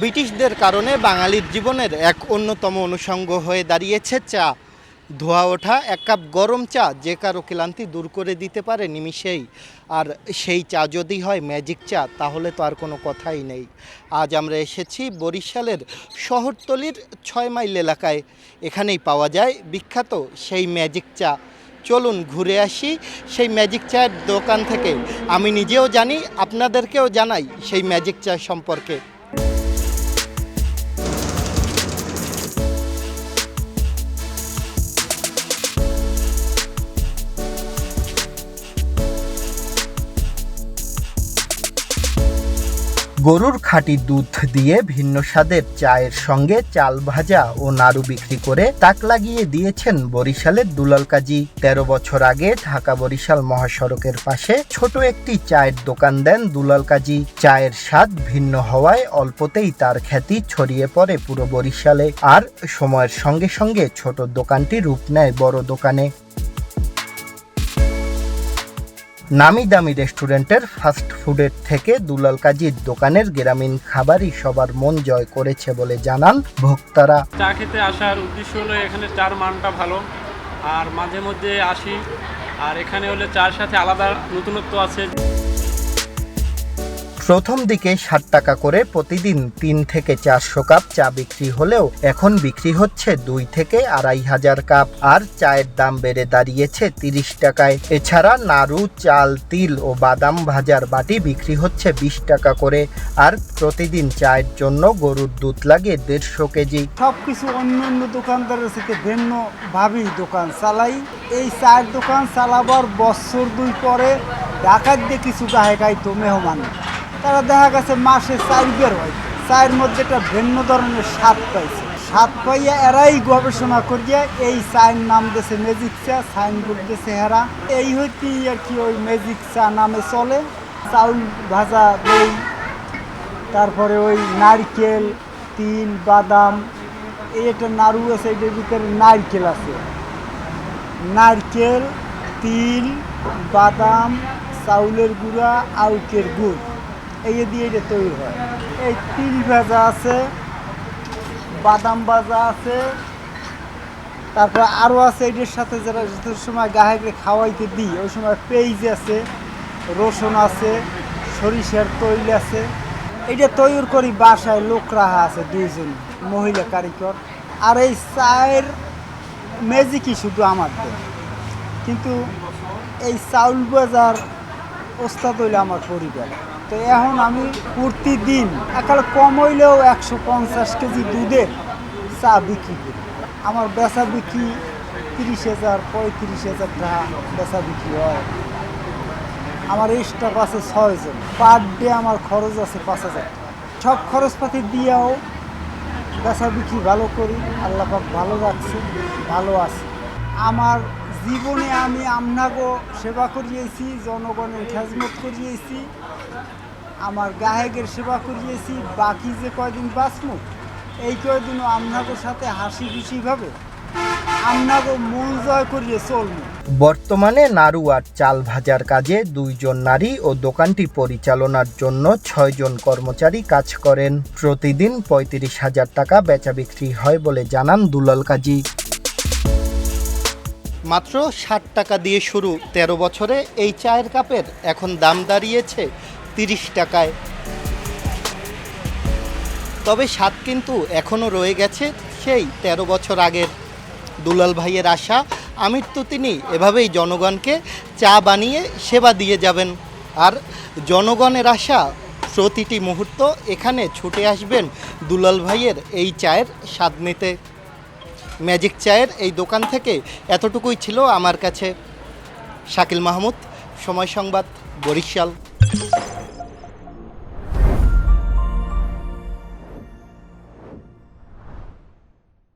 ব্রিটিশদের কারণে বাঙালির জীবনের এক অন্যতম অনুষঙ্গ হয়ে দাঁড়িয়েছে চা। ধোয়া ওঠা, এক কাপ গরম চা, যে কারও ক্লান্তি দূর করে দিতে পারে নিমিষেই। আর সেই চা যদি হয় ম্যাজিক চা, তাহলে তো আর কোনো কথাই নেই। আজ আমরা এসেছি বরিশালের শহরতলির ছয় মাইল এলাকায়। এখানেই পাওয়া যায় বিখ্যাত সেই ম্যাজিক চা। চলুন ঘুরে আসি সেই ম্যাজিক চায়ের দোকান থেকে। আমি নিজেও জানি, আপনাদেরকেও জানাই সেই ম্যাজিক চা সম্পর্কে। গরুর খাঁটি দুধ দিয়ে ভিন্ন স্বাদের চায়ের সঙ্গে চাল ভাজা ও নাড়ু বিক্রি করে তাক লাগিয়ে দিয়েছেন বরিশালের দুলাল কাজী তেরো বছর আগে ঢাকা বরিশাল মহাসড়কের পাশে ছোট একটি চায়ের দোকান দেন দুলাল কাজী চায়ের স্বাদ ভিন্ন হওয়ায় অল্পতেই তার খ্যাতি ছড়িয়ে পড়ে পুরো বরিশালে। আর সময়ের সঙ্গে সঙ্গে ছোট দোকানটি রূপ নেয় বড় দোকানে। নামি দামি রেস্টুরেন্টের ফাস্ট ফুডের থেকে দুলাল কাজীর দোকানের গ্রামীণ খাবারই সবার মন জয় করেছে বলে জানান ভোক্তারা। চা খেতে আসার উদ্দেশ্য হলো এখানে চার মানটা ভালো, আর মাঝে মধ্যে আসি, আর এখানে হলে চার সাথে আলাদা নতুনত্ব আছে। প্রথম দিকে ষাট টাকা করে প্রতিদিন তিন থেকে চারশো কাপ চা বিক্রি হলেও এখন বিক্রি হচ্ছে দুই থেকে আড়াই হাজার কাপ। আর চায়ের দাম বেড়ে দাঁড়িয়েছে তিরিশ টাকায়। এছাড়া নাড়ু, চাল, তিল ও বাদাম ভাজার বাটি বিক্রি হচ্ছে বিশ টাকা করে। আর প্রতিদিন চায়ের জন্য গরুর দুধ লাগে দেড়শো কেজি। সব কিছু অন্য অন্য দোকানদারের ভিন্ন ভাবেই দোকান চালাই। এই চায়ের দোকান চালাবার বছর দুই পরে ঢাকার দিয়ে কিছু গায়ে গাইতো মেহমান। তারা দেখা গেছে মাসে চার বের হয়। চায়ের মধ্যে একটা ভিন্ন ধরনের স্বাদ পাইছে। স্বাদ পাইয়া এরাই গবেষণা করিয়া এই চায়ের নাম দিয়েছে ম্যাজিক চা, সাইন সাইনবোর্ড দিয়েছে হেরা। এই হইতেই আর কি ওই ম্যাজিক চা নামে চলে। চাউল ভাজা দই, তারপরে ওই নারকেল, তিল, বাদাম একটা নাড়ু আছে, এটার ভিতরে নারকেল আছে। নারকেল, তিল, বাদাম, চাউলের গুঁড়া, আউকের গুড়। এই দিয়ে এটা তৈরি হয়। এই তিল ভাজা আছে, বাদাম ভাজা আছে, তারপর আরও আছে এটার সাথে যারা যত সময় গাহেকে খাওয়াইতে দিই, ওই সময় পেঁয়াজ আছে, রসুন আছে, সরিষার তৈল আছে। এটা তৈরি করি বাসায় লোক রাখা আছে দুইজন, মহিলা কারিগর। আর এই চায়ের ম্যাজিকই শুধু আমার দেয়। কিন্তু এই চাউল বাজার ওস্তাদ হইলে আমার পরিবার। তো এখন আমি প্রতিদিন একাল কম হইলেও একশো পঞ্চাশ কেজি দুধের চা বিক্রি করি। আমার বেচা বিক্রি তিরিশ হাজার, পঁয়ত্রিশ হাজার টাকা বেচা বিক্রি হয়। আমার স্টাফ আছে ছয়জন পার ডে আমার খরচ আছে পাঁচ হাজার সব খরচপাতি দিয়েও বেচা বিক্রি ভালো করি। আল্লাহ পাক ভালো রাখছে, ভালো আছে। আমার জীবনে আমি আমনাগো সেবা করিয়েছি, জনগণের খেজমত করিয়েছি। আমার গায়কের সেবা করিয়েছি বাকি যে কয়দিন বাঁচমু এই কয়দিনও আমনাগোর সাথে হাসি খুশিভাবে আমনাগো মন জয় করিয়ে চলমু বর্তমানে নাড়ু আর চাল ভাজার কাজে দুইজন নারী ও দোকানটি পরিচালনার জন্য ছয়জন কর্মচারী কাজ করেন। প্রতিদিন পঁয়ত্রিশ হাজার টাকা বেচা বিক্রি হয় বলে জানান দুলাল কাজী। মাত্র ষাট টাকা দিয়ে শুরু তেরো বছরে এই চায়ের কাপের এখন দাম দাঁড়িয়েছে তিরিশ টাকায়। তবে স্বাদ কিন্তু এখনও রয়ে গেছে সেই তেরো বছর আগের দুলাল ভাইয়ের আশা। আমির তো তিনি এভাবেই জনগণকে চা বানিয়ে সেবা দিয়ে যাবেন। আর জনগণের আশা প্রতিটি মুহূর্ত এখানে ছুটে আসবেন দুলাল ভাইয়ের এই চায়ের স্বাদ নিতে। ম্যাজিক চায়ের এই দোকান থেকে এতটুকুই ছিল আমার কাছে। শাকিল মাহমুদ, সময় সংবাদ, বরিশাল।